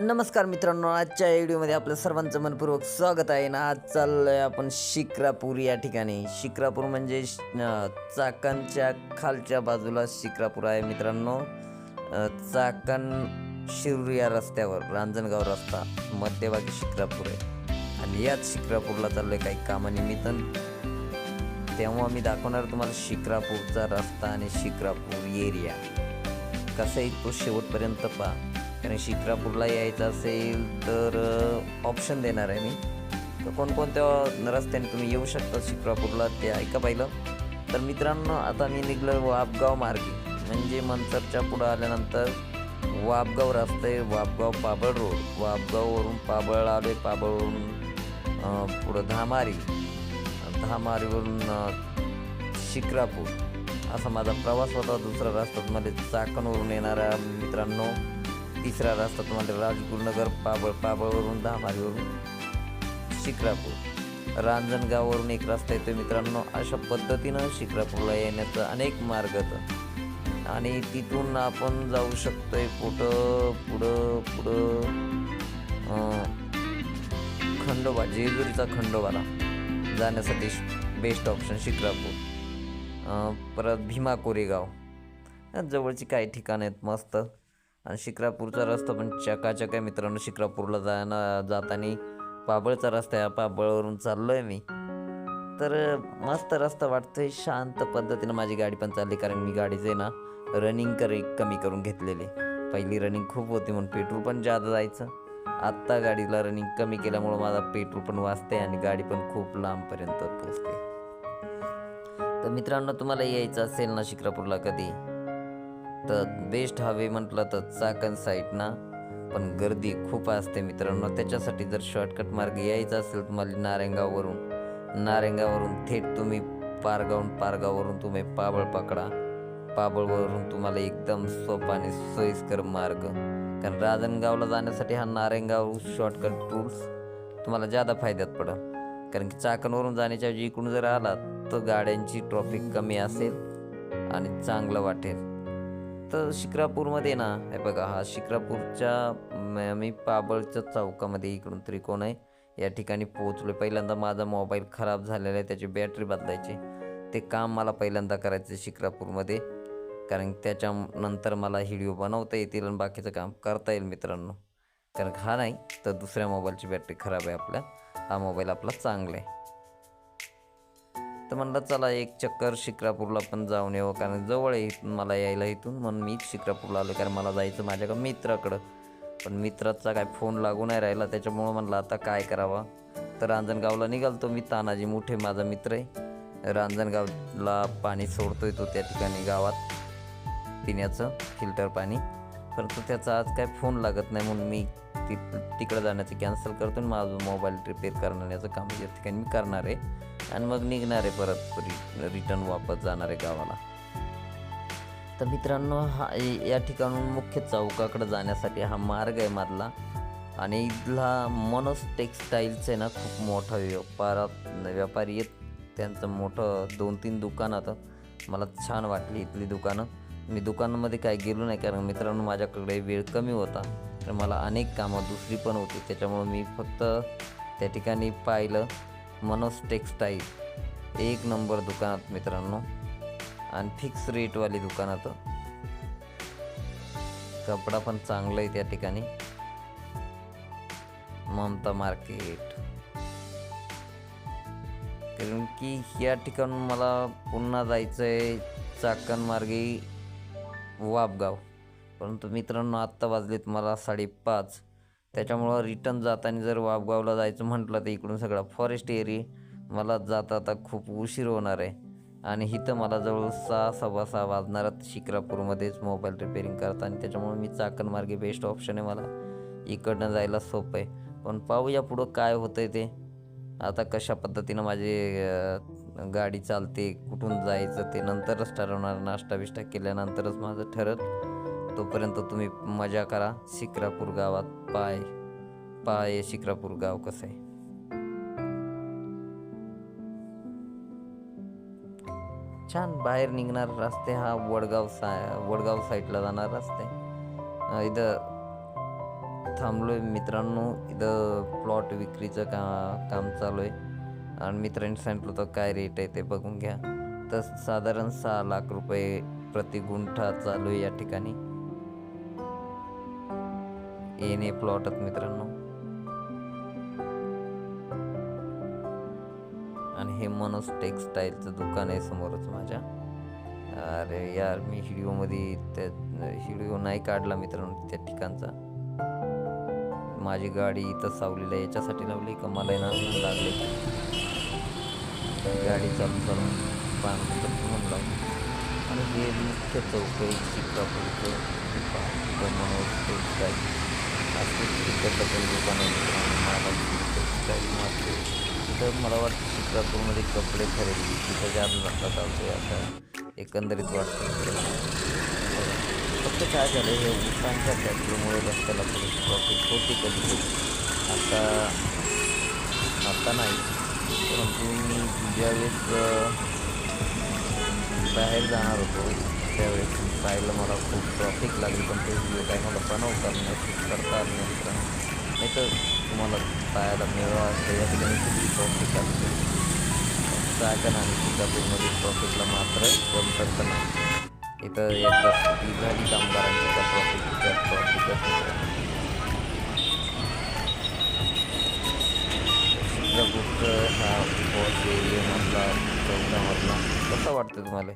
नमस्कार मित्रांनो आजच्या व्हिडिओमध्ये आपलं सर्वांचं मनपूर्वक स्वागत आहे. ना आज चाललोय आपण शिक्रापूर या ठिकाणी. शिक्रापूर म्हणजे चाकणच्या खालच्या बाजूला शिक्रापूर आहे मित्रांनो. चाकण शिरूर या रस्त्यावर रांजणगाव रस्ता मध्यभागी शिक्रापूर आहे. आणि याच शिक्रापूरला चाललोय काही कामानिमित्त. तेव्हा मी दाखवणार तुम्हाला शिक्रापूरचा रस्ता आणि शिक्रापूर एरिया. कसा आहे तो शेवटपर्यंत पहा. कारण शिक्रापूरला यायचं असेल तर ऑप्शन देणार आहे मी. तर कोणकोणत्या रस्त्याने तुम्ही येऊ शकता शिक्रापूरला ते ऐका पाहिलं. तर मित्रांनो आता मी निघलो वापगाव मार्गे. म्हणजे मनसरच्या पुढं आल्यानंतर वापगाव रस्ता आहे वापगाव पाबळ रोड. वापगाववरून पाबळ आले पाबळवरून पुढं धामारी. धामारीवरून शिक्रापूर असा माझा प्रवास होता. दुसरा रस्ता मध्ये चाकणवरून येणारा मित्रांनो तिसरा रस्ता तुम्हाला राजपूरनगर पाबळ पाबळवरून दहामारीवरून शिक्रापूर रांजणगाववरून एक रस्ता येतो मित्रांनो. अशा पद्धतीनं शिक्रापूरला येण्याचा अनेक मार्ग आणि तिथून आपण जाऊ शकतोय पुढं पुढं पुढं खंडोबा जेजुरीचा खंडोबाला. जाण्यासाठी बेस्ट ऑप्शन शिक्रापूर परत भीमा कोरेगाव. जवळची काही ठिकाणं आहेत मस्त. आणि शिक्रापूरचा रस्ता पण चकाचक आहे मित्रांनो. शिक्रापूरला जाणं जाताना पाबळचा रस्ता आहे. पाबळवरून चाललो आहे मी. तर मस्त रस्ता वाटतोय. शांत पद्धतीनं माझी गाडी पण चालली. कारण मी गाडीचे ना रनिंग करे कमी करून घेतलेले. पहिली रनिंग खूप होती म्हणून पेट्रोल पण जादा जायचं. आत्ता गाडीला रनिंग कमी केल्यामुळं माझा पेट्रोल पण वाचते आणि गाडी पण खूप लांबपर्यंत पोचते तर मित्रांनो तुम्हाला यायचं असेल ना शिक्रापूरला कधी? तर बेस्ट हवे म्हटलं तर चाकण साईड ना. पण गर्दी खूप असते मित्रांनो. त्याच्यासाठी जर शॉर्टकट मार्ग यायचा असेल तुम्हाला नारेंगावरून नारेंगावरून थेट तुम्ही पारगावून पारगावरून तुम्ही पाबळ पकडा. पाबळवरून तुम्हाला एकदम सोपा आणि सोयीस्कर मार्ग. कारण राजनगावला जाण्यासाठी हा नारेंगाव शॉर्टकट टूल्स तुम्हाला जादा फायद्यात पडेल. कारण की चाकणवरून जाण्याच्या ऐवजी इकडून जर आला तर गाड्यांची ट्रॉफिक कमी असेल आणि चांगलं वाटेल. तर शिक्रापूरमध्ये ना हे बघा हा शिक्रापूरच्या मी पाबळच्या चौकामध्ये इकडून त्रिकोण आहे. या ठिकाणी पोहोचलो पहिल्यांदा माझा मोबाईल खराब झालेला आहे त्याची बॅटरी बदलायची. ते काम मला पहिल्यांदा करायचं आहे शिक्रापूरमध्ये कारण त्याच्यानंतर मला व्हिडिओ बनवता येतील आणि बाकीचं काम करता येईल मित्रांनो. कारण हा नाही तर दुसऱ्या मोबाईलची बॅटरी खराब आहे आपल्या. हा मोबाईल आपला चांगला आहे. तर म्हणलं चला एक चक्कर शिक्रापूरला पण जाऊन येऊ कारण जवळ आहे इथून मला यायला इथून. म्हणून मीच शिक्रापूरला आलो कारण मला जायचं माझ्या मित्राकडं. पण मित्राचा काय फोन लागू नाही राहिला त्याच्यामुळं म्हणलं आता काय करावं? तर रांजणगावला निघालतो मी तानाजी मोठे माझा मित्र आहे. रांजणगावला पाणी सोडतोय तो त्या ठिकाणी गावात पिण्याचं फिल्टर पाणी. परंतु त्याचा आज काय फोन लागत नाही म्हणून मी ति तिकडं जाण्याचं कॅन्सल करतो आणि माझं मोबाईल रिपेअर करण्याचं काम या ठिकाणी मी करणार आहे. आणि मग निघणार आहे परत रि रिटर्न वापस जाणार आहे गावाला. तर मित्रांनो हा या ठिकाणून मुख्य चौकाकडे जाण्यासाठी हा मार्ग आहे मधला. आणि इथला मनोज टेक्सटाईलचं आहे ना खूप मोठा व्यापारात व्यापारी आहेत. त्यांचं मोठं दोन तीन दुकानात मला छान वाटली इथली दुकानं. मी दुकानामध्ये काय गेलो नाही कारण मित्रांनो माझ्याकडे वेळ कमी होता. तर मला अनेक कामं दुसरी पण होती. त्याच्यामुळं मी फक्त त्या ठिकाणी पाहिलं मनोज टेक्स्टाईल. एक नंबर दुकानात मित्रांनो. आणि फिक्स रेटवाली दुकानात. कपडा पण चांगला आहे त्या ठिकाणी. ममता मार्केट. कारण की या ठिकाणून मला पुन्हा जायचं आहे चाकणमार्गे वापगाव परंतु मित्रांनो आत्ता वाजलेत मला साडेपाच. त्याच्यामुळं रिटर्न जाताना जर वापगावला जायचं म्हटलं तर इकडून सगळा फॉरेस्ट एरिया मला जाता आता खूप उशीर होणार आहे. आणि इथं मला जवळ सहा सव्वा सहा वाजणारात शिक्रापूरमध्येच मोबाईल रिपेअरिंग करता. आणि त्याच्यामुळे मी चाकणमार्गे बेस्ट ऑप्शन आहे मला. इकडनं जायला सोपं आहे. पण पाहूया पुढं काय होतं आहे ते. आता कशा पद्धतीनं माझे गाडी चालते कुठून जायचं ते नंतरच ठरवणार. नाश्ता बिष्टा केल्यानंतरच माझं ठरत तोपर्यंत तुम्ही मजा करा. शिक्रापूर गावात पाय पाय शिक्रापूर गाव कसं आहे. छान बाहेर निघणार रस्ते हा वडगाव सा वडगाव साईडला जाणार रस्ते. इथं थांबलो आहे मित्रांनो. इथं प्लॉट विक्रीचं का काम चालू आहे. आणि मित्रांनी सांगितलं होतं काय रेट आहे ते बघून घ्या. तर साधारण सहा लाख रुपये प्रति गुंठा चालू आहे या ठिकाणी. येणे प्लॉटात मित्रांनो. आणि हे मनोज टेक्सटाईलचं दुकान आहे समोरच माझ्या. अरे यार मी व्हिडिओमध्ये त्या व्हिडिओ नाही काढला मित्रांनो त्या ठिकाणचा. माझी गाडी इथं सावलीला याच्यासाठी लावली का? मला ना लागले. गाडी चालू चालून पाण्याचं म्हणून लावून आणि हे मुख्य चौक आहे शिक्रापूरचं मनोज टेक्सटाईल असं तिथं डबल महाराज टेक्सटाईल तिथं मला वाटतं चित्रापूरमध्ये कपडे खरेदी तिथं जास्त धंदा चालतोय आता एकंदरीत वाटतं. फक्त काय झालं हे उसांच्या फॅक्टरीमुळे रस्त्याला थोडी प्रॉफिट होती कधी आता आता नाही. परंतु मी ज्यावेळेस बाहेर जाणार होतो त्यावेळेस पाहायला मला खूप ट्रॉफिक लागली पण ते व्हिडिओ काय मला बनवता नाही करता आलं नाही नाही तर तुम्हाला पाहायला मिळवा असं या ठिकाणी खूप ट्रॉफिक असते चाकण आणि सिंगापूरमध्ये ट्रॉफिकला मात्र कमतरता नाही इथं एकदा झाली कामगारांची त्या ट्रॉफिक त्या वाटतं तुम्हाला?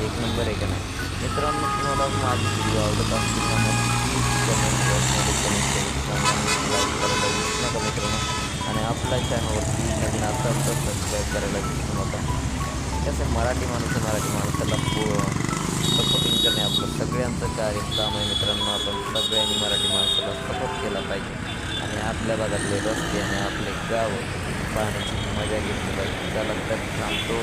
एक नंबर आहे का नाही? मित्रांनो तुम्हाला माझी व्हिडिओ आवडत असतील करायला मित्रांनो. आणि आपल्या चॅनलवरती नवीन असाल तर सबस्क्राईब करायला विसरू नका. कसं मराठी माणूस मराठी माणसाला सपोर्टिंग करणे आपलं सगळ्यांचं कार्य काम आहे मित्रांनो. आपण सगळ्यांनी मराठी माणसाला सपोर्ट केला पाहिजे. आणि आपल्या भागातले रस्ते आणि आपले गाव पाहण्याची मजा घेतली पाहिजे. त्याला तर थांबतो.